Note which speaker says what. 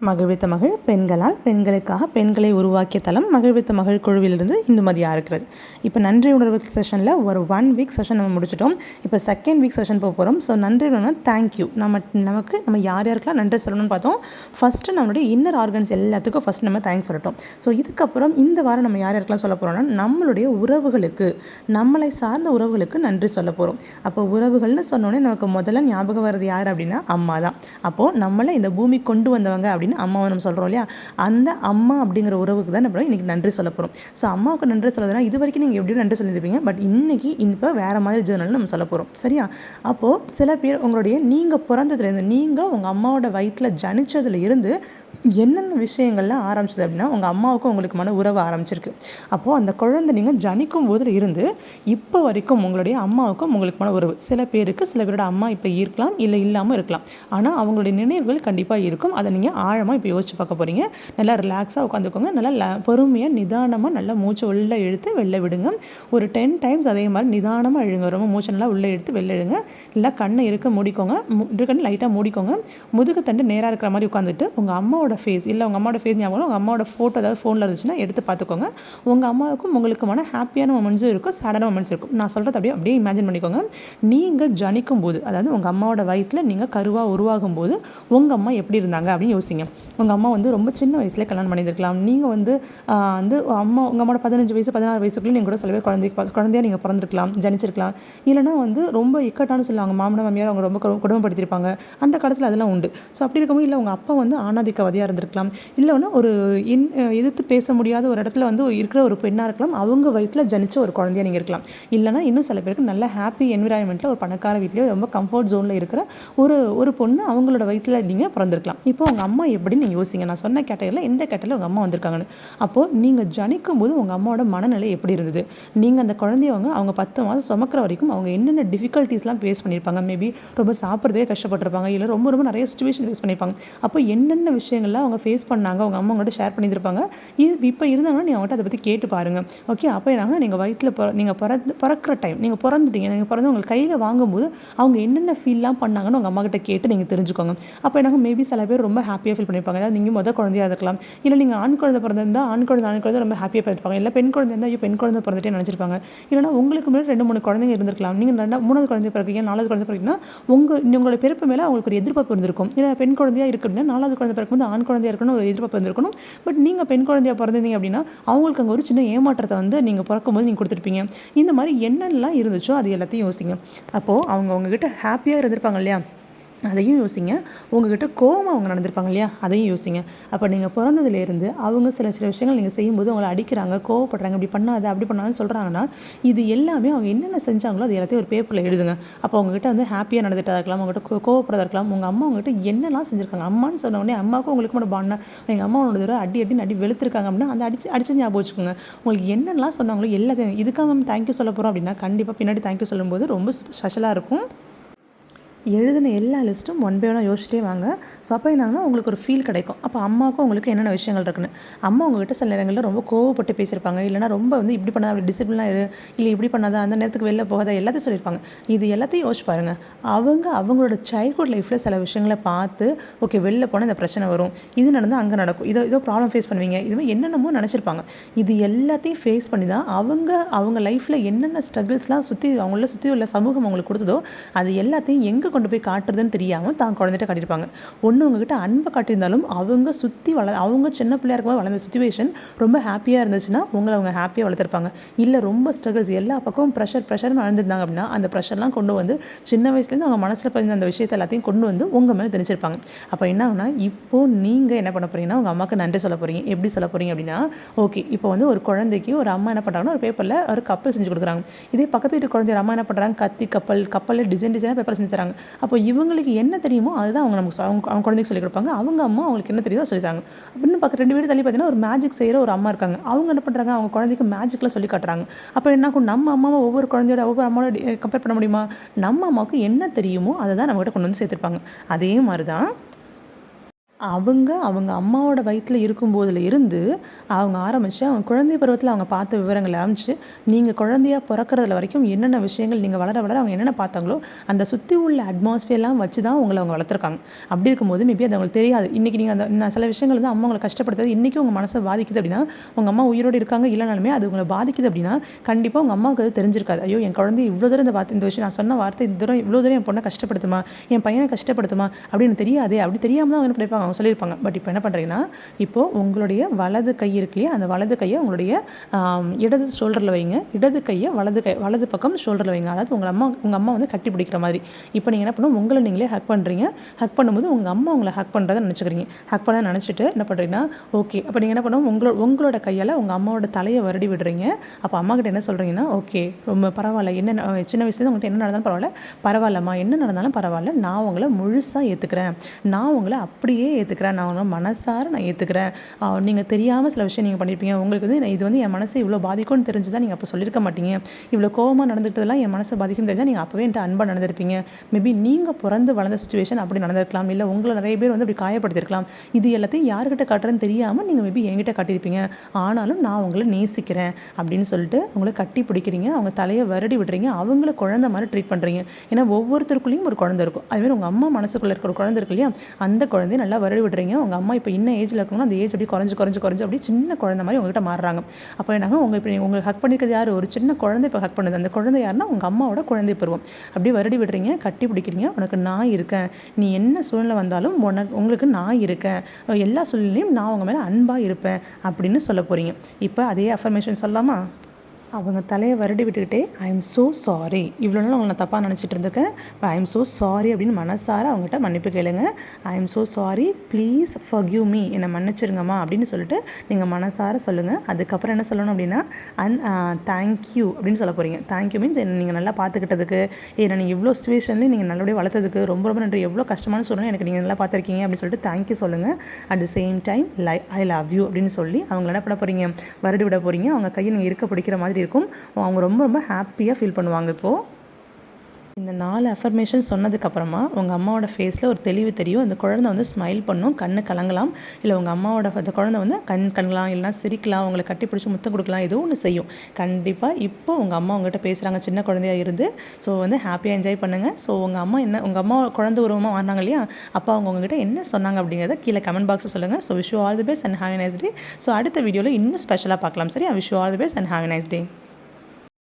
Speaker 1: மகிழ்வித்த மகள் பெண்களால் பெண்களுக்காக பெண்களை உருவாக்கிய தளம் மகிழ்வித்த மகள் குழுவிலிருந்து இந்துமதியாக இருக்கிறது இப்போ நன்றி உணர்வு செஷனில் ஒரு ஒன் வீக் செஷன் நம்ம முடிச்சிட்டோம். இப்போ செகண்ட் வீக் செஷன் போக போகிறோம் ஸோ நன்றி உணர்வுனா தேங்க்யூ நம்ம நமக்கு நம்ம யார் யாருக்கெல்லாம் நன்றி சொல்லணும்னு பார்த்தோம். ஃபஸ்ட்டு நம்மளுடைய இன்னர் ஆர்கன்ஸ் எல்லாத்துக்கும் ஃபஸ்ட் நம்ம தேங்க்ஸ் சொல்லட்டும். ஸோ இதுக்கப்புறம் இந்த வாரம் நம்ம யார் யாருக்கெல்லாம் சொல்ல போகிறோம்னா நம்மளுடைய உறவுகளுக்கு நம்மளை சார்ந்த உறவுகளுக்கு நன்றி சொல்ல போகிறோம் அப்போ உறவுகள்னு சொன்னோடனே நமக்கு முதல்ல ஞாபகம் வர்றது யார் அப்படின்னா அம்மா தான் அப்போது நம்மளை இந்த பூமி கொண்டு வந்தவங்க அப்படின்னு அம்மாவை நம்ம சொல்கிறோம் இல்லையா? அந்த அம்மா அப்படிங்கிற உறவுக்கு தான் நம்ம இன்றைக்கி நன்றி சொல்ல போகிறோம் ஸோ அம்மாவுக்கு நன்றி சொல்லுறதுனா இது வரைக்கும் நீங்கள் எப்படியும் நன்றி சொல்லியிருப்பீங்க. பட் இன்றைக்கி இப்போ வேறு மாதிரி ஜேர்னல் நம்ம சொல்ல போகிறோம் சரியா? அப்போது சில பேர் உங்களுடைய நீங்கள் பிறந்ததுலேருந்து நீங்கள் உங்கள் அம்மாவோட வயிற்றில் ஜனிச்சதுல இருந்து என்னென்ன விஷயங்கள்லாம் ஆரம்பிச்சது அப்படின்னா உங்கள் அம்மாவுக்கும் உங்களுக்கு மன உறவு ஆரம்பிச்சிருக்கு. அப்போது அந்த குழந்தை நீங்கள் ஜனிக்கும் போதில் இருந்து இப்போ வரைக்கும் உங்களுடைய அம்மாவுக்கும் உங்களுக்குமான உறவு. சில பேருக்கு சில பேரோட அம்மா இப்போ இருக்கலாம் இல்லை இல்லாமல் இருக்கலாம். ஆனால் அவங்களுடைய நினைவுகள் கண்டிப்பாக இருக்கும். அதை நீங்கள் ஆழமாக இப்போ யோசிச்சு பார்க்க போகிறீங்க நல்லா ரிலாக்ஸாக உட்காந்துக்கோங்க. நல்லா பொறுமையாக நிதானமாக நல்லா மூச்சு உள்ளே இழுத்து வெளில விடுங்க. ஒரு டென் டைம்ஸ் அதே மாதிரி நிதானமாக இழுங்க. ரொம்ப மூச்சு நல்லா உள்ளே எடுத்து வெளில இழுங்க. இல்லை கண்ணை இருக்க மூடிக்கோங்க. இருக்கன்னு லைட்டாக மூடிக்கோங்க. முதுகு தண்டு நேராக இருக்கிற மாதிரி உட்காந்துட்டு உங்கள் அம்மாவோட ஃபேஸ் இல்லை உங்கள் அம்மாவோட ஃபேஸ் ஞாபகம் உங்கள் அம்மாவோட ஃபோட்டோ ஏதாவது ஃபோனில் இருந்துச்சுன்னா எடுத்து பார்த்துக்கோங்க. உங்கள் அம்மாவுக்கும் உங்களுக்குமான ஹாப்பியான மொமெண்ட்ஸும் இருக்கும். சேடான மொமெண்ட்ஸ் இருக்கும். நான் சொல்கிறது அப்படியே அப்படியே இமேஜின் பண்ணிக்கோங்க. நீங்கள் ஜனிக்கும் போது அதாவது உங்கள் அம்மாவோட வயிற்றில் நீங்கள் கருவாக உருவாகும் போது உங்கள் அம்மா எப்படி இருந்தாங்க அப்படின்னு யோசிங்க. உங்கள் அம்மா வந்து ரொம்ப சின்ன வயசுல கல்யாணம் பண்ணியிருக்கலாம் நீங்கள் வந்து வந்து அம்மா உங்கள் அம்மாவோட பதினஞ்சு வயசு பதினாறு வயசுக்குள்ளே நீங்கள் கூட சில பேர் குழந்தை குழந்தையாக நீங்கள் பிறந்திருக்கலாம் ஜனிச்சிருக்கலாம். இல்லைனா வந்து ரொம்ப இக்கட்டானு சொல்லுவாங்க. மாமனார் மாமியார் அவங்க ரொம்ப குடும்பப்படுத்தியிருப்பாங்க. அந்த காலத்தில் அதெல்லாம் உண்டு. ஸோ அப்படி இருக்கும்போது இல்லை உங்கள் அப்பா வந்து ஆணாதிக்கவதியாக இருந்திருக்கலாம். இல்லைன்னா ஒரு இன் எதிர்த்து பேச முடியாத ஒரு இடத்துல வந்து இருக்கிற ஒரு பெண்ணாக இருக்கலாம். அவங்க வயிற்றில் ஜனிச்ச ஒரு குழந்தையாக நீங்கள் இருக்கலாம். இல்லைனா இன்னும் சில பேருக்கு நல்ல ஹாப்பி என்விரான்மெண்ட்டில் ஒரு பணக்கார வீட்லேயோ ரொம்ப கம்ஃபர்ட் ஜோனில் இருக்கிற ஒரு ஒரு பொண்ணு அவங்களோட வயிற்றில் நீங்கள் பிறந்திருக்கலாம். இப்போ உங்கள் அம்மா எப்படின்னு நீங்கள் யோசிங்க. நான் சொன்ன கேட்டகரியில் எந்த கேட்டகரியில் உங்கள் அம்மா வந்திருக்காங்கன்னு. அப்போது நீங்கள் ஜனிக்கும் போது உங்கள் அம்மாவோட மனநிலை எப்படி இருந்தது? நீங்கள் அந்த குழந்தையவங்க அவங்க பத்து மாதம் சுமக்கிற வரைக்கும் அவங்க என்னென்ன டிஃபிகல்ட்டிஸ்லாம் ஃபேஸ் பண்ணியிருப்பாங்க? மேபி ரொம்ப சாப்பிட்றதே கஷ்டப்பட்டிருப்பாங்க. இல்லை ரொம்ப ரொம்ப நிறைய சுச்சுவேஷன் ஃபேஸ் பண்ணியிருப்பாங்க. அப்போ என்னென்ன விஷயங்கள்லாம் அவங்க ஃபேஸ் பண்ணாங்க? அவங்க அம்மா அவங்கள்ட்ட ஷேர் பண்ணியிருப்பாங்க இது இப்போ இருந்தாங்கன்னா நீ அவங்கள்ட்ட அதை பற்றி கேட்டு பாருங்கள் ஓகே அப்போ என்னாங்கன்னா நீங்கள் வயிற்றில் பிற நீங்கள் பிறந்து பிறக்கிற டைம் நீங்கள் பிறந்துட்டீங்க. நீங்கள் பிறந்து உங்களுக்கு கையில் வாங்கும்போது அவங்க என்னென்ன ஃபீல்லாம் பண்ணாங்கன்னு உங்கள் அம்மா கிட்ட கேட்டு நீங்கள் தெரிஞ்சுக்கோங்க. அப்போ எனக்கு மேபி சில பேர் ரொம்ப ஹாப்பியாக ஃபீல் பண்ணியிருப்பாங்க. அதாவது நீங்கள் மொதல் குழந்தையாக இருக்கலாம். இல்லை நீங்கள் ஆண் குழந்தை பிறந்திருந்தால் ஆண் குழந்தை ஆண் குழந்தை ரொம்ப ஹாப்பியாக இருப்பாங்க இல்லை பெண் குழந்தை இருந்தால் ஐயோ பெண் குழந்தை பிறந்துட்டே நினச்சிருப்பாங்க. இல்லைனா உங்களுக்கு முன்னாடி ரெண்டு மூணு குழந்தைங்க இருந்திருக்கலாம். நீங்கள் ரெண்டா மூணாவது குழந்தை பிறக்கீங்க நாலாவது குழந்தை பிறகுனா உங்கள் உங்களோட பிறப்பு மேலே அவங்களுக்கு ஒரு எதிர்பார்ப்பு இருந்திருக்கும். இல்லை பெண் குழந்தையாக இருக்குன்னா நாலாவது குழந்தை பிறக்கும்போது ஆண் குழந்தையாக இருக்கணும் ஒரு எதிர்பார்ப்பு இருந்திருக்கணும். பட் நீங்கள் பெண் குழந்தையாக பிறந்திருந்தீங்க அப்படின்னா அவங்களுக்கு அங்கே ஒரு சின்ன ஏமாற்றத்தை வந்து நீங்கள் பிறக்கும்போது நீங்கள் கொடுத்துருப்பீங்க. இந்த மாதிரி என்னென்னலாம் இருந்துச்சோ அது எல்லாத்தையும் யோசிங்க. அப்போது அவங்க உங்ககிட்ட ஹாப்பியாக இருந்திருப்பாங்க இல்லையா? அதையும் யோசிங்க. உங்ககிட்ட கோவம் அவங்க நடந்திருப்பாங்க இல்லையா? அதையும் யோசிங்க. அப்போ நீங்கள் பிறந்ததுலேருந்து அவங்க சில சில விஷயங்கள் நீங்கள் செய்யும்போது அவங்களை அடிக்கிறாங்க கோவப்படுறாங்க இப்படி பண்ணாத அப்படி பண்ணாதுன்னு சொல்கிறாங்கன்னா இது எல்லாமே அவங்க என்னென்ன செஞ்சாங்களோ அது எல்லாத்தையும் ஒரு பேப்பரில் எழுதுங்க. அப்போ அவங்ககிட்ட வந்து ஹாப்பியாக நடந்துட்டா இருக்கலாம் உங்கள்கிட்ட கோவப்படுறதா இருக்கலாம் உங்கள் அம்மா உங்ககிட்ட என்னெல்லாம் செஞ்சுருக்காங்க? அம்மான்னு சொன்ன உடனே அம்மாவுக்கும் உங்களுக்கு மட்டும் பாண்டா எங்கள் அம்மா உன்னோட தடவை அடி அடி அடி வெளுத்திருக்காங்க அப்படின்னா அந்த அடிச்சு அடிச்சு ஞாபகம் வச்சுக்கோங்க. உங்களுக்கு என்னெல்லாம் சொன்னாங்களோ எல்லாத்தையும் இதுக்காக மேம் தேங்க்யூ சொல்ல போகிறோம் அப்படின்னா கண்டிப்பாக பின்னாடி தேங்க்யூ சொல்லும்போது ரொம்ப ஸ்பெஷலாக இருக்கும். எழுதின எல்லா லிஸ்ட்டும் ஒன் பை ஒன்னாக யோசிச்சிட்டே வாங்க. ஸோ அப்போ என்னாங்கன்னா உங்களுக்கு ஒரு ஃபீல் கிடைக்கும். அப்போ அம்மாவுக்கும் உங்களுக்கு என்னென்ன விஷயங்கள் இருக்குன்னு. அம்மா உங்ககிட்ட சில நேரங்களில் ரொம்ப கோவப்பட்டு பேசியிருப்பாங்க. இல்லைனா ரொம்ப வந்து இப்படி பண்ணாத அப்படி டிசிப்ளினாக இரு. இல்லை இப்படி பண்ணாத அந்த நேரத்துக்கு வெளில போகாத எல்லாத்தையும் சொல்லியிருப்பாங்க. இது எல்லாத்தையும் யோசிச்சு பாருங்கள் அவங்க அவங்களோட சைல்ட்ஹுட் லைஃப்பில் சில விஷயங்களை பார்த்து ஓகே வெளில போனால் இந்த பிரச்சனை வரும். இது நடந்தால் அங்கே நடக்கும். இதோ இதோ ப்ராப்ளம் ஃபேஸ் பண்ணுவீங்க. இதுவும் என்னென்னமோ நினச்சிருப்பாங்க. இது எல்லாத்தையும் ஃபேஸ் பண்ணி தான் அவங்க அவங்க லைஃப்பில் என்னென்ன ஸ்ட்ரகிள்ஸ்லாம் சுற்றி அவங்கள சுற்றி உள்ள சமூகம் அவங்களுக்கு கொடுத்ததோ அது எல்லாத்தையும் எங்கே கொண்டு போய் காட்டுறதுன்னு தெரியாமல் தான் குழந்தைகிட்ட காட்டியிருப்பாங்க. ஒன்று உங்ககிட்ட அன்பை காட்டியிருந்தாலும் அவங்க சுற்றி வள அவங்க சின்ன பிள்ளையா இருக்கும்போது வளர்ந்த சுச்சுவேஷன் ரொம்ப ஹாப்பியாக இருந்துச்சுன்னா உங்களை அவங்க ஹாப்பியாக வளர்த்துருப்பாங்க. இல்லை ரொம்ப ஸ்ட்ரகிள்ஸ் எல்லா பக்கமும் ப்ரெஷர் ப்ரெஷர்னு வளர்ந்துருந்தாங்க அப்படின்னா அந்த ப்ரெஷர்லாம் கொண்டு வந்து சின்ன வயசுலேருந்து அவங்க மனசில் பதிந்த அந்த விஷயத்தை எல்லாத்தையும் கொண்டு வந்து உங்கள் மேலே திணிச்சிருப்பாங்க. அப்போ என்ன ஆகுனா இப்போது நீங்கள் என்ன பண்ண போகிறீங்கன்னா உங்கள் அம்மாவுக்கு நன்றி சொல்ல போகிறீங்க எப்படி சொல்ல போகிறீங்க அப்படின்னா ஓகே இப்போ வந்து ஒரு குழந்தைக்கு ஒரு அம்மா என்ன பண்ணுறாங்கன்னா ஒரு பேப்பரில் ஒரு கப்பல் செஞ்சு கொடுக்குறாங்க. இதே பக்கத்து வீட்டு குழந்தை அம்மா என்ன பண்ணுறாங்க கத்தி கப்பல் கப்பலில் டிசைன் டிசைனாக பேப்பர் செஞ்சு தராங்க. அப்போ இவங்களுக்கு என்ன தெரியுமோ அதுதான் அவங்க நமக்கு அவங்க அவங்க குழந்தைக்கு சொல்லிக் கொடுப்பாங்க. அவங்க அம்மா அவங்களுக்கு என்ன தெரியுதோ சொல்லி தராங்க. அப்படின்னு பக்கம் ரெண்டு வீடு தள்ளி பார்த்தீங்கன்னா ஒரு மேஜிக் செய்கிற ஒரு அம்மா இருக்காங்க. அவங்க என்ன பண்ணுறாங்க அவங்க குழந்தைக்கு மேஜிக்கில் சொல்லி காட்டுறாங்க. அப்போ என்ன நம்ம அம்மாவை ஒவ்வொரு குழந்தையோட ஒவ்வொரு அம்மாவோட கம்பேர் பண்ண முடியுமா? நம்ம அம்மாவுக்கு என்ன தெரியுமோ அதை தான் நம்மகிட்ட கொண்டு வந்து சேர்த்துருப்பாங்க. அதே மாதிரி தான் அவங்க அவங்க அம்மாவோட வயிற்றில் இருக்கும்போதில் இருந்து அவங்க ஆரம்பித்து அவங்க குழந்தை பருவத்தில் அவங்க பார்த்த விவரங்களை ஆரம்பித்து நீங்கள் குழந்தையாக பிறக்கிறதுல வரைக்கும் என்னென்ன விஷயங்கள் நீங்கள் வளர வளர அவங்க என்னென்ன பார்த்தாங்களோ அந்த சுற்றி உள்ள அட்மாஸ்பியர்லாம் வச்சு தான் உங்களை அவங்க வளர்த்துருக்காங்க. அப்படி இருக்கும்போது மேபி அது அவங்களுக்கு தெரியாது. இன்றைக்கி நீங்கள் அந்த சில விஷயங்கள் வந்து அம்மா உங்களை கஷ்டப்படுத்துறது இன்றைக்கி உங்கள் மனசை பாதிக்குது அப்படின்னா உங்கள் அம்மா உயிரோடு இருக்காங்க இல்லைனாலுமே அது உங்களை பாதிக்குது அப்படின்னா கண்டிப்பாக உங்கள் அம்மாவுக்கு அது தெரிஞ்சிருக்காது. ஐயோ என் குழந்தை இவ்வளோ தூரம் இந்த பார்த்து இந்த விஷயம் நான் சொன்ன வார்த்தை இந்த தூரம் இவ்வளோ தூரம் என் பொண்ணை கஷ்டப்படுத்துமா என் பையனை கஷ்டப்படுத்துமா அப்படின்னு தெரியாதே அப்படி தெரியாமல் தான் அவங்க என்ன அவங்க சொல்லியிருப்பாங்க. பட் இப்போ என்ன பண்ணுறீங்கன்னா இப்போது உங்களுடைய வலது கை இருக்கு இல்லையா? அந்த வலது கையை உங்களுடைய இடது ஷோல்டரில் வைங்க. இடது கையை வலது கை வலது பக்கம் ஷோல்டரில் வைங்க. அதாவது உங்கள் அம்மா உங்கள் அம்மா வந்து கட்டி பிடிக்கிற மாதிரி. இப்போ நீங்கள் என்ன பண்ணுவோம் உங்களை நீங்களே ஹக் பண்ணுறீங்க ஹக் பண்ணும்போது உங்கள் அம்மா உங்களை ஹக் பண்ணுறதை நினச்சிக்கிறீங்க. ஹக் பண்ண நினச்சிட்டு என்ன பண்ணுறீங்கன்னா ஓகே அப்போ நீங்கள் என்ன பண்ணுவோம் உங்களோட உங்களோட கையால் உங்கள் அம்மாவோட தலையை வருடி விடுறீங்க. அப்போ அம்மா கிட்ட என்ன சொல்கிறீங்கன்னா ஓகே ரொம்ப பரவாயில்ல. என்ன சின்ன வயசுல உங்கள்கிட்ட என்ன நடந்தாலும் பரவாயில்ல. பரவாயில்லம்மா. என்ன நடந்தாலும் பரவாயில்ல. நான் உங்களை முழுசாக ஏற்றுக்கிறேன் நான் உங்களை அப்படியே ஏற்றுக்கிறேன் நான் உங்களை மனசார நான் ஏற்றுக்கிறேன் நீங்கள் தெரியாமல் சில விஷயம் நீங்கள் பண்ணியிருப்பீங்க உங்களுக்கு வந்து இது வந்து என் மனசை இவ்வளோ பாதிக்கும்னு தெரிஞ்சு தான் நீங்கள் அப்போ சொல்லியிருக்க மாட்டீங்க. இவ்வளோ கோவமாக நடந்துக்கிட்டதெல்லாம் என் மனசை பாதிக்கும் தெரிஞ்சால் நீங்கள் அப்போவே என்கிட்ட அன்பாக நடந்திருப்பீங்க. மேபி நீங்கள் பிறந்து வளர்ந்த சுச்சுவேஷன் அப்படி நடந்திருக்கலாம். இல்லை உங்களை நிறைய பேர் வந்து அப்படி காயப்படுத்திருக்கலாம். இது எல்லாத்தையும் யார்கிட்ட காட்டுறேன்னு தெரியாமல் நீங்கள் மேபி என்கிட்ட காட்டியிருப்பீங்க. ஆனாலும் நான் உங்களை நேசிக்கிறேன் அப்படின்னு சொல்லிட்டு உங்களை கட்டி பிடிக்கிறீங்க. அவங்க தலையை வருடி விடுறீங்க. அவங்கள குழந்த மாதிரி ட்ரீட் பண்ணுறீங்க ஏன்னா ஒவ்வொருத்தருக்குள்ளேயும் ஒரு குழந்தை இருக்கும். அதுமாதிரி உங்கள் அம்மா மனசுக்குள்ளே இருக்கிற ஒரு குழந்தை இருக்கு இல்லையா? அந்த குழந்தைய நல்லா வரடி விடுறீங்க உங்கள் அம்மா இப்போ இன்னும் ஏஜில் இருக்கணும் அந்த ஏஜ் அப்படியே குறைஞ்சு குறைஞ்சு குறைஞ்சு அப்படியே சின்ன குழந்தை மாதிரி உங்ககிட்ட மாறுறாங்க. அப்போ என்னாங்க உங்கள் இப்போ உங்களுக்கு ஹக் பண்ணிக்கிறது யார்? ஒரு சின்ன குழந்தை இப்போ ஹக் பண்ணுது. அந்த குழந்தை யாருன்னா உங்கள் அம்மாவோட குழந்தை பருவம். அப்படியே வருடி விடுறீங்க கட்டி பிடிக்கிறீங்க உனக்கு நான் இருக்கேன் நீ என்ன சூழ்நிலை வந்தாலும் உனக்கு உங்களுக்கு நான் இருக்கேன் எல்லா சூழ்நிலையும் நான் உங்கள் மேலே அன்பாக இருப்பேன் அப்படின்னு சொல்ல போகிறீங்க இப்போ அதே அஃபர்மேஷன் சொல்லலாமா? அவங்க தலையை வருடி விட்டுக்கிட்டே ஐ எம் ஸோ சாரி இவ்வளோ நாள் உங்களை நான் தப்பாக நினச்சிட்டு இருந்திருக்கேன் ஐ எம் ஸோ சாரி அப்படின்னு மனசார அவங்ககிட்ட மன்னிப்பு கேளுங்க. I am so sorry please forgive me என்னை மன்னிச்சிருங்கம்மா அப்படின்னு சொல்லிட்டு நீங்கள் மனசார சொல்லுங்கள் அதுக்கப்புறம் என்ன சொல்லணும் அப்படின்னா அன் தேங்க்யூ uh, அப்படின்னு சொல்ல போகிறீங்க தேங்க்யூ மீன்ஸ் என்னை நீங்கள் நல்லா பார்த்துக்கிட்டதுக்கு ஏன்னா நீங்கள் இவ்வளோ சுச்சுவேஷன்லேயும் நீங்கள் நல்லபடியாக வளர்த்ததுக்கு ரொம்ப ரொம்ப நன்றி. எவ்வளோ கஷ்டமான சூழ்நிலை எனக்கு நீங்கள் நல்லா பார்த்துருக்கீங்க அப்படின்னு சொல்லிட்டு தேங்க்யூ சொல்லுங்கள் at the same time lie I love you அப்படின்னு சொல்லி அவங்கள என்ன பண்ண போகிறீங்க வருடி விட போகிறீங்க அவங்க கையை நீங்கள் இருக்க பிடிக்கிற மாதிரி இருக்கும். அவங்க ரொம்ப ரொம்ப ஹாப்பியாக ஃபீல் பண்ணுவாங்க இப்போது இந்த நாலு அஃபர்மேஷன் சொன்னதுக்கப்புறமா உங்கள் அம்மாவோட ஃபேஸில் ஒரு தெளிவு தெரியும். அந்த குழந்தை வந்து ஸ்மைல் பண்ணும் கண்ணு கலங்கலாம். இல்லை உங்கள் அம்மாவோட அந்த குழந்தை வந்து கண் கண்கலாம் இல்லைனா சிரிக்கலாம் உங்களை கட்டி பிடிச்சி முத்தம் கொடுக்கலாம் ஏதோ ஒன்று செய்யும். கண்டிப்பாக இப்போ உங்கள் அம்மா உங்கள்கிட்ட பேசுகிறாங்க சின்ன குழந்தையா இருந்து. ஸோ வந்து ஹாப்பியாக என்ஜாய் பண்ணுங்கள் ஸோ உங்கள் அம்மா என்ன உங்கள் அம்மா குழந்தை உருவமாக வந்தாங்க இல்லையா? அப்போ அவங்க உங்ககிட்ட என்ன சொன்னாங்க அப்படிங்கிறத கீழே கமெண்ட் பாக்ஸில் சொல்லுங்கள் so wish all the best and have nice day so அடுத்த வீடியோவில் இன்னும் ஸ்பெஷலாக பார்க்கலாம். சரி wish all the best and have nice day